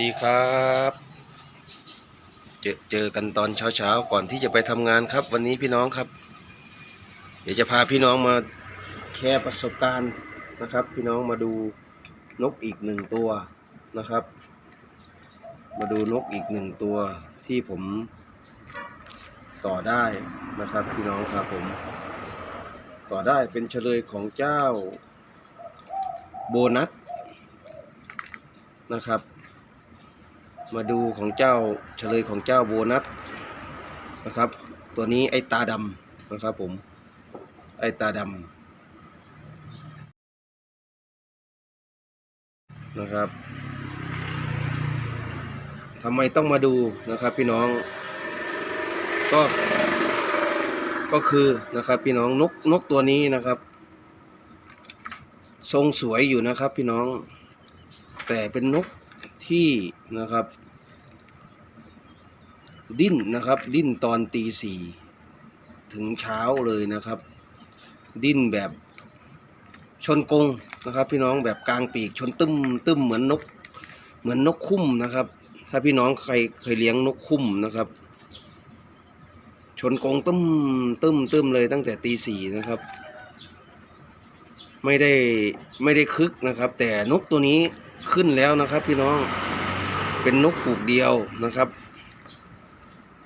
ดีครับ เจอเจอกันตอนเช้าๆก่อนที่จะไปทำงานครับ วันนี้พี่น้องครับ เดี๋ยวจะพาพี่น้องมาแชร์ประสบการณ์นะครับ พี่น้องมาดูนกอีกหนึ่งตัวนะครับ มาดูนกอีกหนึ่งตัวที่ผมต่อได้นะครับ พี่น้องครับผม ต่อได้เป็นเฉลยของเจ้าโบนัสนะครับ มาดูของเจ้าเฉลยของเจ้าโบนัสนะครับ ตัวนี้ไอ้ตาดำนะครับผม ไอ้ตาดำนะครับทำไมต้องมาดูนะครับพี่น้อง ก็ ก็คือนะครับพี่น้องนกนกตัวนี้นะครับ ทรงสวยอยู่นะครับพี่น้อง แต่เป็นนกที่นะครับ ดิ้นนะครับ ดิ้นตอนตีสี่ถึงเช้าเลยนะครับ ดิ้นแบบชนกงนะครับ พี่น้องแบบกลางปีกชนตึ้มตึ้มเหมือนนก เหมือนนกคุ้มนะครับ ถ้าพี่น้องใครเคยเลี้ยงนกคุ้มนะครับ ชนกงตึ้มตึ้มตึ้มเลยตั้งแต่ตีสี่นะครับ ไม่ได้ไม่ได้คึกนะครับ แต่นกตัวนี้ขึ้นแล้วนะครับ พี่น้องเป็นนกปลูกเดียวนะครับ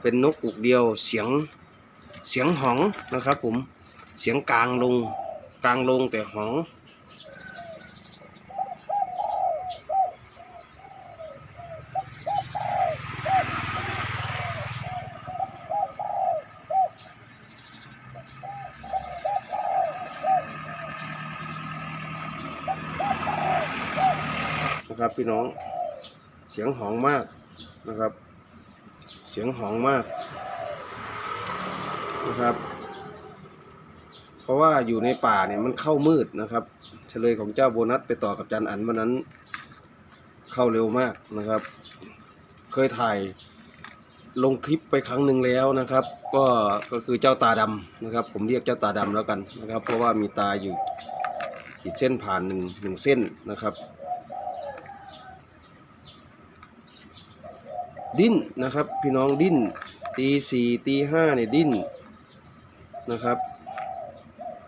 เป็นนกปลูกเดียวเสียงเสียงหองนะครับผมเสียงกลางลงกลางลงแต่หองนะครับพี่น้องเสียงหองมากนะครับ สียงหองมากนะครับ เพราะว่าอยู่ในป่าเนี่ยมันเข้ามืดนะครับ เฉลยของเจ้าโบนัสไปต่อกับจันอันวันนั้น เข้าเร็วมากนะครับ เคยถ่ายลงคลิปไปครั้งหนึ่งแล้วนะครับ ก็ก็คือเจ้าตาดำนะครับ ผมเรียกเจ้าตาดำแล้วกันนะครับ เพราะว่ามีตาอยู่ขีดเส้นผ่านหนึ่งหนึ่งเส้นนะครับ ดิ้นนะครับ พี่น้องดิ้นตีสี่ตีห้าเนี่ยดิ้นนะครับ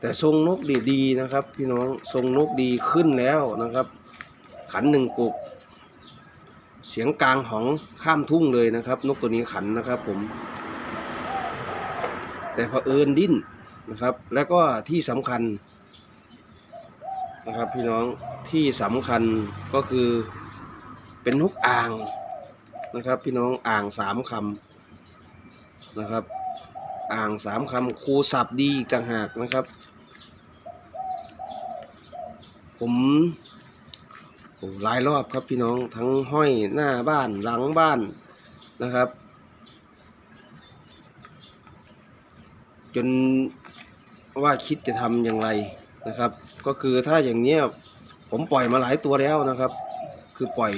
แต่ทรงนกดีดีนะครับ พี่น้องทรงนกดีขึ้นแล้วนะครับ ขันหนึ่งกุก เสียงกลางหองข้ามทุ่งเลยนะครับ นกตัวนี้ขันนะครับผม แต่เผอิญดิ้นนะครับ แล้วก็ที่สำคัญนะครับพี่น้องที่สำคัญก็คือเป็นนกอ่าง นะครับ พี่น้องอ่างสามคำนะครับ อ่างสามคำครูสับดีกต่างหากนะครับ ผมโอ้หลายรอบครับพี่น้องทั้งห้อยหน้าบ้านหลังบ้านนะครับ จนว่าคิดจะทำอย่างไรนะครับ ก็คือถ้าอย่างเนี้ยผมปล่อยมาหลายตัวแล้วนะครับ คือปล่อย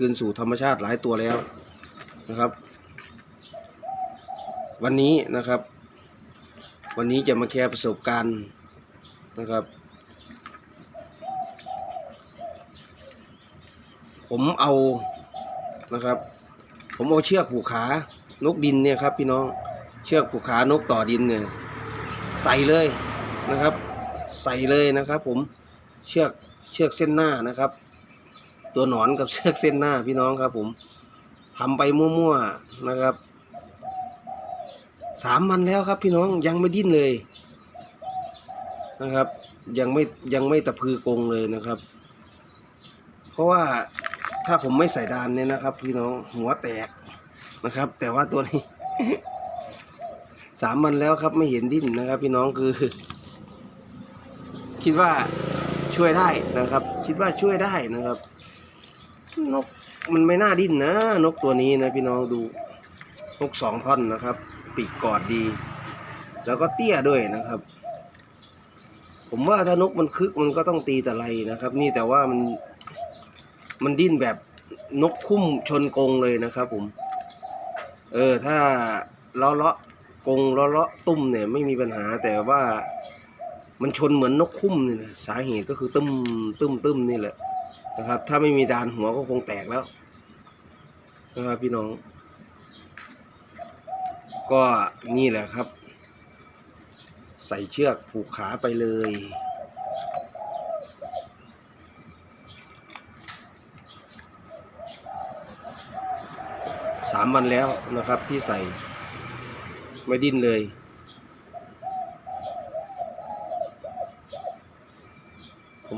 คืนสู่ธรรมชาติหลายตัวแล้วนะครับ วันนี้นะครับ วันนี้จะมาแชร์ประสบการณ์นะครับ ผมเอานะครับ ผมเอาเชือกผูกขานกดินเนี่ยครับ พี่น้องเชือกผูกขานกต่อดินเนี่ยใส่เลยนะครับ ใส่เลยนะครับ ผมเชือกเชือกเส้นหน้านะครับ ตัวหนอนกับเชือกเส้นหน้าพี่น้องครับ ผมทำไปมั่วๆนะครับสามวันแล้วครับ พี่น้องยังไม่ดิ้นเลยนะครับ ยังไม่ยังไม่ตะพือกงเลยนะครับ เพราะว่าถ้าผมไม่ใส่ดานเนี่ยนะครับ พี่น้องหัวแตกนะครับ แต่ว่าตัวนี้สามวันแล้วครับไม่เห็นดิ้นนะครับ พี่น้องคือ คิดว่าช่วยได้นะครับ คิดว่าช่วยได้นะครับ นกมันไม่น่าดิ้นนะ นกตัวนี้นะพี่น้องดู นกสองท่อนนะครับ ปีกกอดดี แล้วก็เตี้ยด้วยนะครับ ผมว่าถ้านกมันคึกมันก็ต้องตีแต่ไรนะครับ นี่แต่ว่ามันมันดิ้นแบบนกคุ้มชนกงเลยนะครับ ผม เออ ถ้าเลาะเลาะกงเลาะเลาะตุ้มเนี่ยไม่มีปัญหาแต่ว่ามันชนเหมือนนกคุ้มนี่นะสาเหตุก็คือตึ้มตึ้มตึ้มนี่แหละ นะครับ ถ้าไม่มีดานหัวก็คงแตกแล้วนะครับพี่น้อง ก็นี่แหละครับ ใส่เชือกผูกขาไปเลยสามวันแล้วนะครับที่ใส่ไม่ดิ้นเลย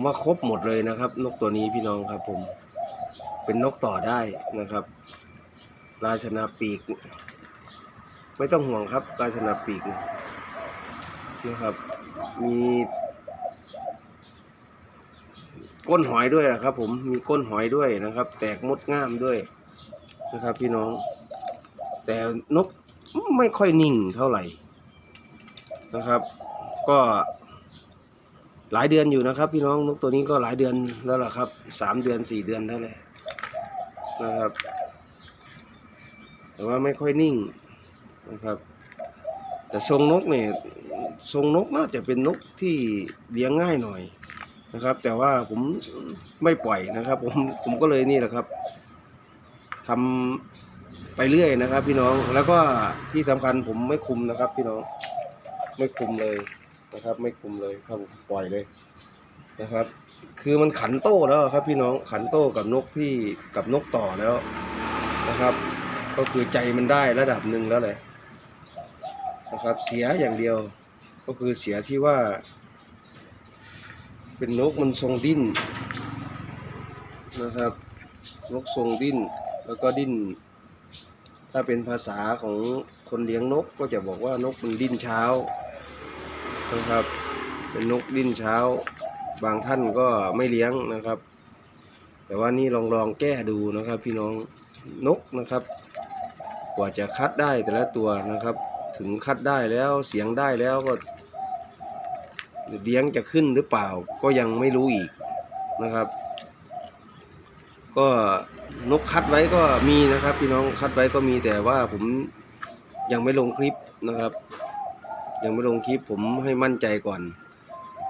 ผมว่าครบหมดเลยนะครับ นกตัวนี้พี่น้องครับ ผม เป็นนกต่อได้นะครับ ราชนาปีก ไม่ต้องห่วงครับ ราชนาปีกนะครับ มีก้นหอยด้วยนะครับ ผมมีก้นหอยด้วยนะครับ แตกมดง่ามด้วยนะครับ พี่น้อง แต่นกไม่ค่อยนิ่งเท่าไหร่นะครับ ก็ หลายเดือนอยู่นะครับ พี่น้องนกตัวนี้ก็หลายเดือนแล้วล่ะครับสามเดือนสี่เดือนได้เลยนะครับ แต่ว่าไม่ค่อยนิ่งนะครับ แต่ทรงนกเนี่ยทรงนกน่าจะเป็นนกที่เลี้ยงง่ายหน่อยนะครับ แต่ว่าผมไม่ปล่อยนะครับ ผมผมก็เลยนี่แหละครับทำไปเรื่อยนะครับ พี่น้องแล้วก็ที่สำคัญผมไม่คุมนะครับ พี่น้องไม่คุมเลย นะครับ ไม่คุมเลยครับปล่อยเลยนะครับ คือมันขันโต้แล้วครับ พี่น้องขันโต้กับนกที่กับนกต่อแล้วนะครับ ก็คือใจมันได้ระดับหนึ่งแล้วแหละนะครับ เสียอย่างเดียว ก็คือเสียที่ว่า เป็นนกมันทรงดิ้นนะครับ นกทรงดิ้นแล้วก็ดิ้นถ้าเป็นภาษาของคนเลี้ยงนกก็จะบอกว่านกมันดิ้นเช้า นะครับ เป็นนกดิ้นเช้า บางท่านก็ไม่เลี้ยงนะครับ แต่ว่านี่ลองลองแก้ดูนะครับ พี่น้องนกนะครับ กว่าจะคัดได้แต่ละตัวนะครับ ถึงคัดได้แล้วเสียงได้แล้วก็เลี้ยงจะขึ้นหรือเปล่าก็ยังไม่รู้อีกนะครับ ก็นกคัดไว้ก็มีนะครับ พี่น้องคัดไว้ก็มีแต่ว่าผมยังไม่ลงคลิปนะครับ ยังไม่ลงคลิปผมให้มั่นใจก่อน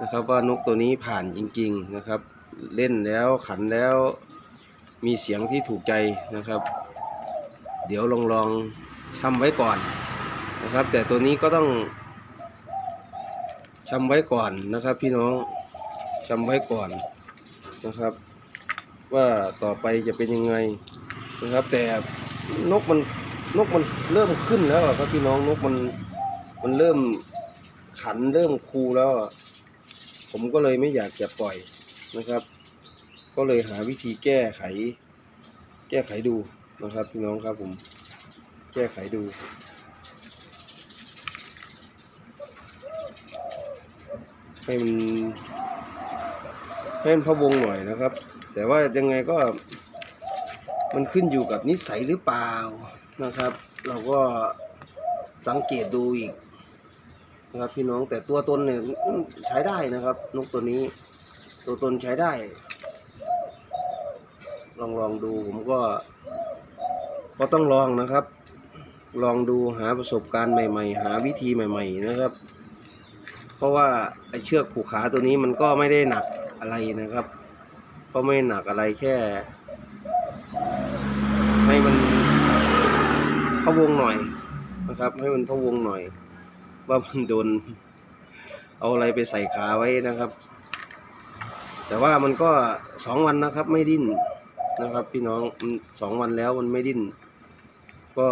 นะครับว่านกตัวนี้ผ่านจริง ๆนะครับ เล่นแล้วขันแล้วมีเสียงที่ถูกใจนะครับ เดี๋ยวลองลองชำไว้ก่อนนะครับ แต่ตัวนี้ก็ต้องชำไว้ก่อนนะครับ พี่น้องชำไว้ก่อนนะครับ ว่าต่อไปจะเป็นยังไงนะครับ แต่นกมันนกมันเริ่มขึ้นแล้วครับพี่น้องนกมัน มันเริ่มขันเริ่มคูแล้ว ผมก็เลยไม่อยากจะปล่อยนะครับ ก็เลยหาวิธีแก้ไข แก้ไขดูนะครับ พี่น้องครับผมแก้ไขดูให้มันให้มันพะวงหน่อยนะครับ แต่ว่ายังไงก็ มันขึ้นอยู่กับนิสัยหรือเปล่านะครับ เราก็สังเกตดูอีก นะครับ พี่น้องแต่ตัวตนเนี่ยใช้ได้นะครับ นกตัวนี้ ตัวตนใช้ได้ ลองลองดูผมก็ ก็ต้องลองนะครับ ลองดูหาประสบการณ์ใหม่ ๆ หาวิธีใหม่ ๆ นะครับ เพราะว่าไอเชือกผูกขาตัวนี้มันก็ไม่ได้หนักอะไรนะครับ ก็ไม่หนักอะไรแค่ ให้มันพะวงหน่อยนะครับ ให้มันพะวงหน่อย ว่ามันโดนเอาอะไรไปใส่ขาไว้นะครับ แต่ว่ามันก็สองวันนะครับ ไม่ดิ้นนะครับ พี่น้องสองวันแล้วมันไม่ดิ้น ก็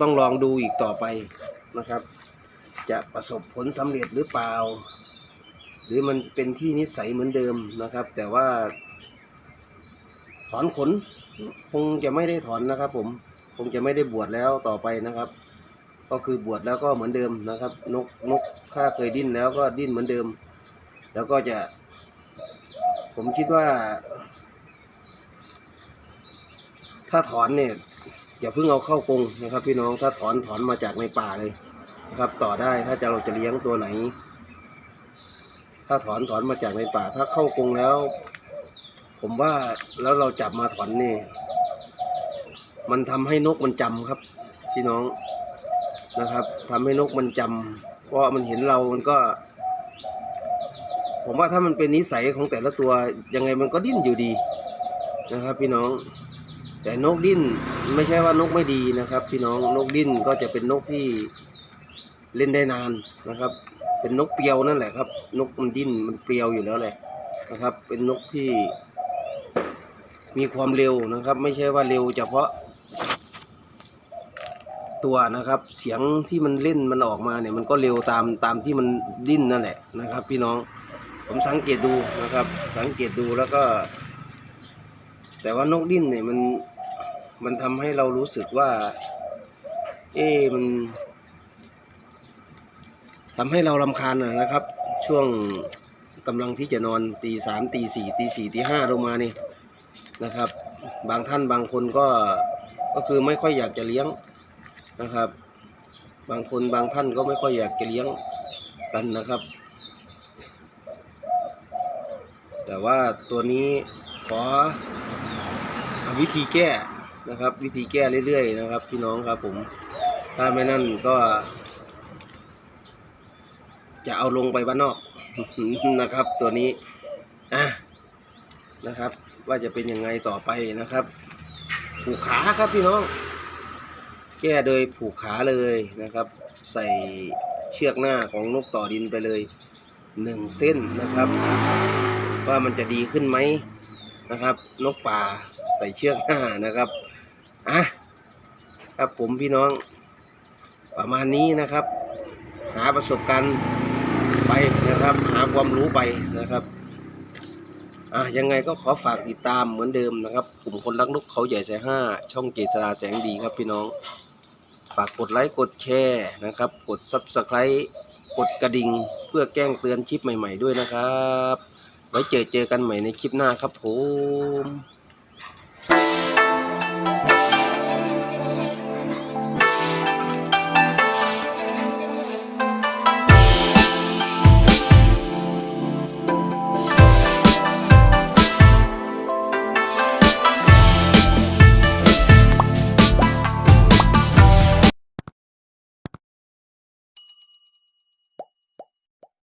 ต้องลองดูอีกต่อไปนะครับ จะประสบผลสำเร็จหรือเปล่า หรือมันเป็นที่นิสัยเหมือนเดิมนะครับ แต่ว่า ถอนขน คงจะไม่ได้ถอนนะครับ ผมคงจะไม่ได้บวชแล้วต่อไปนะครับ ก็คือบวชแล้วก็เหมือนเดิมนะครับ นกนกถ้าเคยดิ้นแล้วก็ดิ้นเหมือนเดิม แล้วก็จะ ผมคิดว่า ถ้าถอนเนี่ยอย่าเพิ่งเอาเข้ากรงนะครับ พี่น้องถ้าถอนถอนมาจากในป่าเลยนะครับ ต่อได้ถ้าจะเราจะเลี้ยงตัวไหน ถ้าถอนถอนมาจากในป่า ถ้าเข้ากรงแล้ว ผมว่าแล้วเราจับมาถอนนี่มันทำให้นกมันจำครับ พี่น้อง นะครับทำให้นกมันจำเพราะมันเห็นเรามันก็ ผมว่าถ้ามันเป็นนิสัยของแต่ละตัวยังไงมันก็ดิ้นอยู่ดีนะครับ พี่น้อง แต่นกดิ้นไม่ใช่ว่านกไม่ดีนะครับ พี่น้องนกดิ้นก็จะเป็นนกที่เล่นได้นานนะครับ เป็นนกเปียวนั่นแหละครับ นกมันดิ้นมันเปียวอยู่แล้วแหละนะครับ เป็นนกที่มีความเร็วนะครับ ไม่ใช่ว่าเร็วเฉพาะ ตัวนะครับ เสียงที่มันเล่นมันออกมาเนี่ยมันก็เร็วตามตามที่มันดิ้นนั่นแหละนะครับ พี่น้องผมสังเกตดูนะครับ สังเกตดูแล้วก็ แต่ว่านกดิ้นเนี่ยมันมันทำให้เรารู้สึกว่า เอ๊มันทำให้เราลำคาญนะนะครับ ช่วงกำลังที่จะนอนตีสามตีสี่ตีสี่ตีห้าลงมานี่นะครับ บางท่านบางคนก็ก็คือไม่ค่อยอยากจะเลี้ยง นะครับ บางคนบางท่านก็ไม่ค่อยอยากจะเลี้ยงกันนะครับ แต่ว่าตัวนี้ขอวิธีแก้นะครับ วิธีแก้เรื่อยๆนะครับพี่น้องครับผมถ้าไม่นั่นก็ จะเอาลงไปบ้านนอกนะครับ ตัวนี้อะนะครับ ว่าจะเป็นยังไงต่อไปนะครับผูกขาครับพี่น้อง แก้โดยผูกขาเลยนะครับ ใส่เชือกหน้าของนกต่อดินไปเลยหนึ่งเส้นนะครับ ว่ามันจะดีขึ้นไหมนะครับ นกป่าใส่เชือกหน้านะครับอะครับผมพี่น้องประมาณนี้นะครับ หาประสบการณ์ไปนะครับ หาความรู้ไปนะครับอะยังไงก็ขอฝากติดตามเหมือนเดิมนะครับ กลุ่มคนรักนกเขาใหญ่แสห้าช่องเจษราแสงดีครับพี่น้อง ฝากกดไลค์กดแชร์นะครับ กด Subscribe กดกระดิ่งเพื่อแจ้งเตือนคลิปใหม่ ๆ ด้วยนะครับ ไว้เจอเจอกันใหม่ในคลิปหน้าครับผม